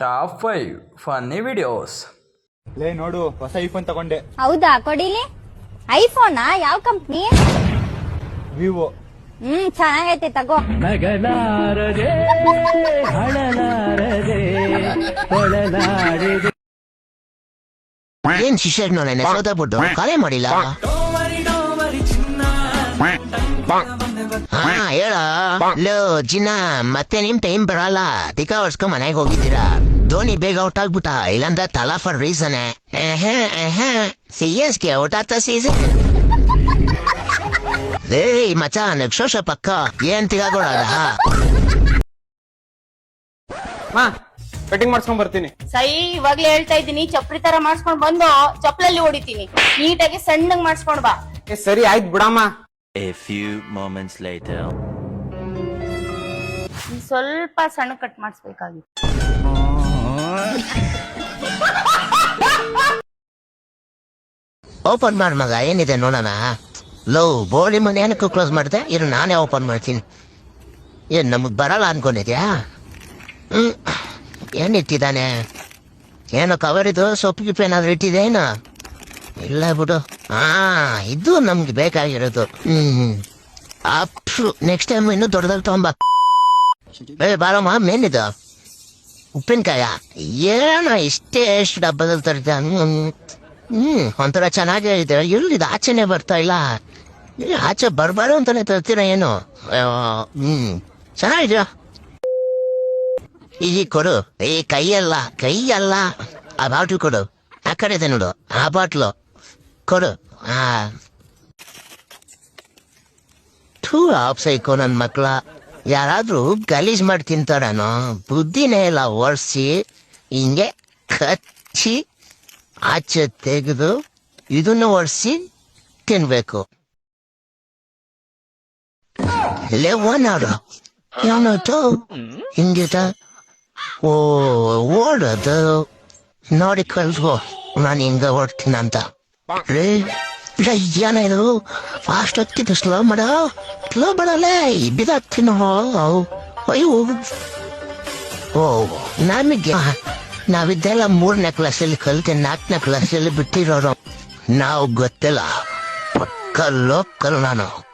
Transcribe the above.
Top five funny videos ಲೇ ನೋಡು ಹೊಸ ಐಫೋನ್ ತಗೊಂಡೆ. ಹೌದಾ? ಕೊಡಿಲಿ. ಐಫೋನಾ ಯಾವ ಕಂಪ್ನಿ ವಿವೋ ಹ್ಮ್ ಚೆನ್ನಾಗೈತೆ ತಗೋ. ನಗಲಾರದೆ ಹಳಲಾರದೆ ಹೊಳಲಾಡಿದೆ ಏನ್ ಶಿಷ್ಯರ್ ನೋಡನೆ ಸೋತಬಿಟ್ಟು ಕರೆ ಮಾಡಿಲ್ಲ. ಹಾ ಹೇಳ. ಲೋ ಜಿನಾ ಮತ್ತೆ ನಿಮ್ ಟೈಮ್ ಬರಲ್ಲ. ದಿಕ್ಕ ಹೊಡ್ಸ್ಕೊಂಡ್ ಮನೆಗೆ ಹೋಗಿದ್ದೀರಾ? ಧೋನಿ ಬೇಗ ಔಟ್ ಆಗ್ಬಿಟ್ಟ. ಇಲ್ಲಾಂದ್ರೆ Thala for reason C S K out ಆಗ್ತಾ ಸೀಸನ್ ಲೇ ಮಚ ನಕ್ಷೋಶ ಪಕ್ಕ. ಏನ್ ತಿಗಾಗೋಡ ಮಾ ಕಟಿಂಗ್ ಮಾಡ್ಸ್ಕೊಂಡ್ ಬರ್ತೀನಿ. ಸೈ ಇವಾಗ್ಲೇ ಹೇಳ್ತಾ ಇದ್ದೀನಿ ಚಪ್ರಿ ತರ ಮಾಡ್ಸ್ಕೊಂಡ್ ಬಂದು ಚಪ್ಪಲಲ್ಲಿ ಹೊಡಿತೀನಿ ನೀಟಾಗಿ ಸಣ್ಣಗ್ ಮಾಡ್ಸ್ಕೊಂಡ್ ಬಾ. ಏ ಸರಿ ಆಯ್ತು ಬಿಡಮ್ಮ. A few moments later. ಇನ್ ಸ್ವಲ್ಪ ಸಣ್ಣ ಕಟ್ ಮಾಡಿಸ್ಬೇಕಾಗಿತ್ತು. ಓಪನ್ ಮಾಡ್ ಮಗ ಏನಿದೆ ನೋಡೋಣ. ಲೋ ಬೋಳಿ ಮನೆ ಏನಕ್ಕೆ ಕ್ಲೋಸ್ ಮಾಡಿದೆ? ಇರು ನಾನೇ ಓಪನ್ ಮಾಡ್ತೀನಿ. ಏನ್ ನಮಗ್ ಬರಲ್ಲ ಅನ್ಕೊಂಡಿದ್ಯಾ? ಹ್ಮ್ ಏನಿಟ್ಟಿದ್ದಾನೆ ಏನೋ ಕವರ್ ಇದು? ಸೊಪ್ಪು ಗಿಪ್ಪು ಏನಾದ್ರು ಇಟ್ಟಿದೆ ಏನು? ಇಲ್ಲ ಬಿಡು. ಆ ಇದು ನಮ್ಗೆ ಬೇಕಾಗಿರೋದು. ಹ್ಮ್. ಅಪ್ಸು ನೆಕ್ಸ್ಟ್ ಟೈಮ್ ಇನ್ನೂ ದೊಡ್ಡದಾಗ ತಗೊಂಬ. ಏ ಬಾರಮ್ಮ ಮೇನಿದು ಉಪ್ಪಿನಕಾಯ? ಏನೋ ಇಷ್ಟೇ ಎಷ್ಟು ಡಬ್ಬದಲ್ಲಿ ತರ್ತ ಹ್ಮ್. ಒಂಥರ ಚೆನ್ನಾಗೇ ಇದೆ. ಎಲ್ಲಿದೆ? ಆಚೆನೆ ಬರ್ತಾ ಇಲ್ಲ. ಏ, ಆಚೆ ಬರಬಾರ್ದು ಅಂತಾನೆ ತರ್ತೀರ ಏನು? ಅಯ್ಯೋ, ಹ್ಮ್. ಚೆನ್ನಾಗಿದ್ಯಾ? ಈ ಕೊಡು. ಏ ಕೈಯಲ್ಲ ಕೈಯಲ್ಲ. ಆ ಬಾಟ್ಲು ಕೊಡು. ಆ ಕಡೆ ಇದೆ ನೋಡು. ಆ ಬಾಟ್ಲು. ಕೊಡು ಆ ಥೂ ಆಫ್ ಸೈಕೋ ನನ್ ಯಾರಾದರೂ ಗಲೀಜ್ ಮಾಡಿ ತಿಂತಾರನೋ ಬುದ್ಧಿನೇ ಇಲ್ಲ ಒರೆಸಿ, ಹಿಂಗೆ ಕಚ್ಚಿ ಆಚೆ ತೆಗೆದು ಇದನ್ನ ಒರೆಸಿ ತಿನ್ಬೇಕು. ಲೆವನಾಡು ಯಾವನೋಟು ಹಿಂಗಿತ ಓ, ಓಡೋದು. ನೋಡಿ ಕಲ್ತ್ಕೋ ನಾನು ಹಿಂಗೆ ಓಡ್ತೀನಂತ. ರೇ ಇದು? ಫಾಸ್ಟ್ ಹತ್ತಿದ್ದು ಸ್ಲೋ ಮಾಡ ಸ್ಲೋ ಮಾಡಲೇ ಬಿದಾಗ್ತೀನೋ ಅಯ್ಯೋ. ಓ, ನಮಗೆ. ನಾವಿದ್ದೆಲ್ಲ ಮೂರನೇ ಕ್ಲಾಸಲ್ಲಿ ಕಲಿತೆ, ನಾಲ್ಕನೇ ಕ್ಲಾಸಲ್ಲಿ ಬಿಟ್ಟಿರೋರು. ನಾವು ಗೊತ್ತಿಲ್ಲ. ಪಕ್ಕ ಲೋಕಲ್ ನಾನು.